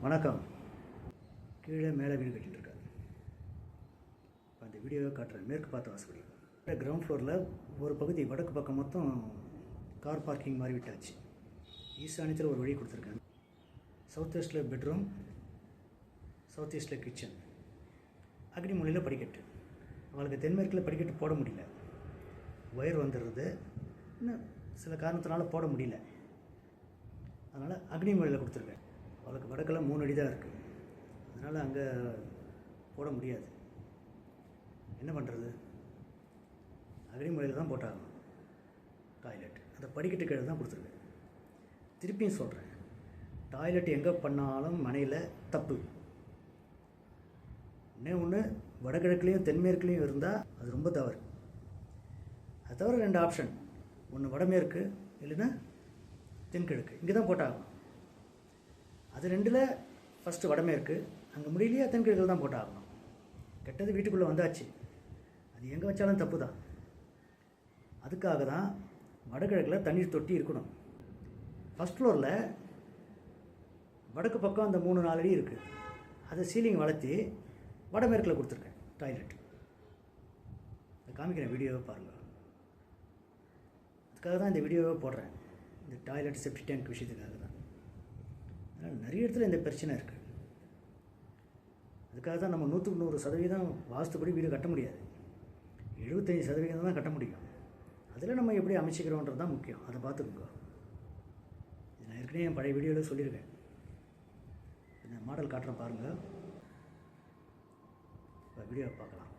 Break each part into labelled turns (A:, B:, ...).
A: வணக்கம். கீழே மேலே வீடு கட்டிட்டு இருக்காரு இப்போ அந்த வீடியோவை காட்டுறேன். மேற்கு பார்த்த வாசப்படி. கிரவுண்ட் ஃப்ளோரில் ஒரு பகுதி வடக்கு பக்கம் மொத்தம் கார் பார்க்கிங் மாதிரி விட்டாச்சு. ஈசானியத்தில் ஒரு வழி கொடுத்துருக்காங்க. சவுத் வெஸ்ட்டில் பெட்ரூம் சவுத் ஈஸ்டில் கிச்சன் மூலையில் படிக்கட்டு. அவளுக்கு தென்மேற்கில் படிக்கட்டு போட முடியல. ஒயர் வந்துடுறது. இன்னும் சில காரணத்தினால போட முடியல. அதனால் அக்னி மூலையில் கொடுத்துருக்கேன். வடக்கெல்லாம் மூணு அடி தான் இருக்குது அதனால் அங்கே போட முடியாது. என்ன பண்ணுறது அக்னிமொழியில் தான் போட்டாகணும். டாய்லெட் அந்த படிக்கட்டு கீழே தான் கொடுத்துருக்கேன். திருப்பியும் சொல்கிறேன் டாய்லெட் எங்கே பண்ணாலும் மனையில் தப்பு. ஒன்றே ஒன்று வடகிழக்குலேயும் தென்மேற்குலேயும் இருந்தால் அது ரொம்ப தவறு. அது தவிர ரெண்டு ஆப்ஷன் ஒன்று வடமேற்கு இல்லைன்னா தென்கிழக்கு. இங்கே தான் போட்டாகணும். அது ரெண்டில் ஃபஸ்ட்டு வடமேற்கு. அங்கே முடியலையே தென்கிழக்கில் தான் போட்டாகணும். கெட்டது வீட்டுக்குள்ளே வந்தாச்சு. அது எங்கே வச்சாலும் தப்பு தான் அதுக்காக தான் வடகிழக்கில் தண்ணீர் தொட்டி இருக்கணும். ஃபஸ்ட் ஃப்ளோரில் வடக்கு பக்கம் அந்த மூணு நாலு அடி இருக்குது அதை சீலிங் வளர்த்தி வடமேற்கில் கொடுத்துருக்கேன் டாய்லெட் அதை காமிக்கிறேன் வீடியோவை பாருங்கள் அதுக்காக தான் இந்த வீடியோவை போடுறேன். இந்த டாய்லெட் செப்டி டேங்க் விஷயத்துக்காக தான். அதனால் நிறைய இடத்துல இந்த பிரச்சனை இருக்குது அதுக்காக தான் நம்ம நூற்றுக்கு நூறு சதவீதம் வாஸ்துப்படி வீடு கட்ட முடியாது. எழுபத்தஞ்சி சதவீதம் தான் கட்ட முடியும். அதில் நம்ம எப்படி அமைச்சிக்கிறோன்றது தான் முக்கியம். அதை பார்த்துக்கோங்க. இது நான் ஏற்கனவே என் பழைய வீடியோவில் சொல்லியிருக்கேன். இந்த மாடல் காட்டுறேன் பாருங்கள் இப்போ வீடியோ பார்க்கலாம்.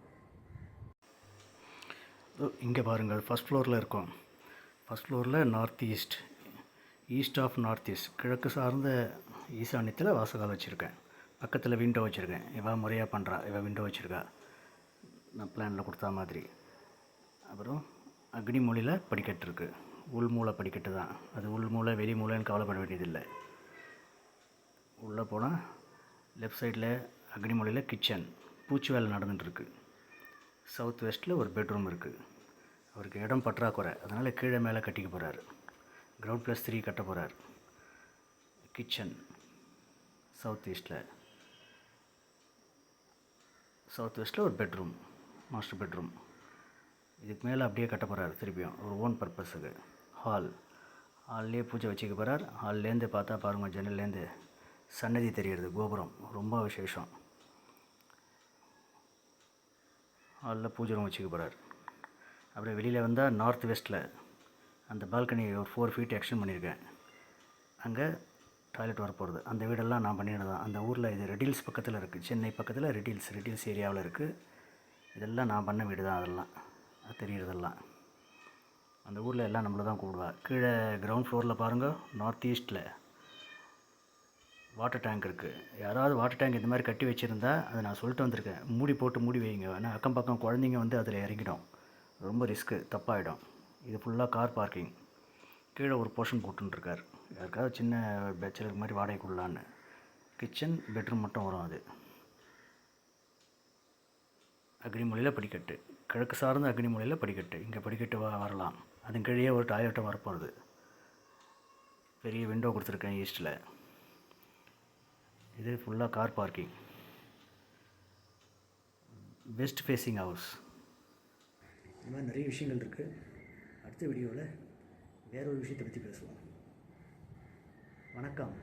A: இங்கே பாருங்கள் ஃபஸ்ட் ஃப்ளோரில் இருக்கோம். ஃபஸ்ட் ஃப்ளோரில் north east east of north east கிழக்கு சார்ந்த ஈசானியத்தில் வாசகால் வச்சுருக்கேன். பக்கத்தில் விண்டோ வச்சுருக்கேன். இவன் முறையாக பண்ணுறா இவன் விண்டோ வச்சுருக்கா. நான் பிளானில் கொடுத்தா மாதிரி. அப்புறம் அக்னி மொழியில் படிக்கட்டு இருக்குது உள் மூலை படிக்கட்டு தான். அது உள் மூளை வெளி மூலைன்னு கவலைப்பட வேண்டியதில்லை. உள்ளே போனால் லெஃப்ட் சைடில் அக்னி மொழியில் கிச்சன் பூச்சி வேலை நடந்துட்டுருக்கு சவுத் வெஸ்ட்டில் ஒரு பெட்ரூம் இருக்குது அவருக்கு இடம் பற்றாக்குறை. அதனால் கீழே மேலே கட்டிக்க போகிறாரு கிரவுண்ட் ப்ளஸ் த்ரீ கட்ட போகிறார் கிச்சன் சவுத் ஈஸ்ட்டில் சவுத் வெஸ்ட்டில் ஒரு பெட்ரூம் மாஸ்டர் பெட்ரூம் இதுக்கு மேலே அப்படியே கட்ட போகிறார் திருப்பியும். ஒரு ஓன் பர்பஸுக்கு ஹால் ஹால்லே பூஜை வச்சுக்க போகிறார் ஹால்லேருந்து பார்த்தா பாருங்கள் ஜன்னல்லேருந்து சன்னதி தெரிகிறது கோபுரம். ரொம்ப விசேஷம். ஹாலில் பூஜை ரூம் வச்சுக்க போகிறார் அப்புறம் வெளியில் வந்தால் நார்த் வெஸ்ட்டில் அந்த பால்கனி ஒரு ஃபோர் ஃபீட் எக்ஸ்டெண்ட் பண்ணியிருக்கேன். அங்கே டாய்லெட் வரப்போகிறது அந்த வீடெல்லாம் நான் பண்ணினது தான். அந்த ஊரில் இது ரெடில்ஸ் பக்கத்தில் இருக்குது சென்னை பக்கத்தில் ரெடில்ஸ் ரெடில்ஸ் ஏரியாவில் இருக்குது இதெல்லாம் நான் பண்ண வீடு தான் அதெல்லாம். அது அந்த ஊரில் எல்லாம் நம்மளை தான் கூப்பிடுவா. கீழே கிரவுண்ட் ஃப்ளோரில் பாருங்கள் நார்த் ஈஸ்ட்டில் வாட்டர் டேங்க் இருக்குது யாராவது வாட்டர் டேங்க் இந்த மாதிரி கட்டி வச்சுருந்தா அதை நான் சொல்லிட்டு வந்திருக்கேன். மூடி போட்டு மூடி வைங்க. ஏன்னா அக்கம் பக்கம் குழந்தைங்க வந்து அதில் இறங்கிடும். ரொம்ப ரிஸ்க்கு தப்பாயிடும். இது ஃபுல்லாக கார் பார்க்கிங் கீழே ஒரு போர்ஷன் போட்டுருக்கார் யாருக்காவது சின்ன பேச்சலர் மாதிரி வாடகைக்குள்ளான்னு. கிச்சன் பெட்ரூம் மட்டும் வரும் அது. அக்னிமொழியில் படிக்கட்டு. கிழக்கு சார்ந்த அக்னிமொழியில் படிக்கட்டு. இங்கே படிக்கட்டு வ வரலாம். அதன் கீழே ஒரு டாய்லெட்டும் வரப்போகிறது பெரிய விண்டோ கொடுத்துருக்கேன் ஈஸ்ட்டில் இது ஃபுல்லாக car parking west facing house இந்த மாதிரி நிறைய விஷயங்கள் இருக்குது அடுத்த வீடியோவில் வேற ஒரு விஷயத்தை பற்றி பேசுவோம். வணக்கம்.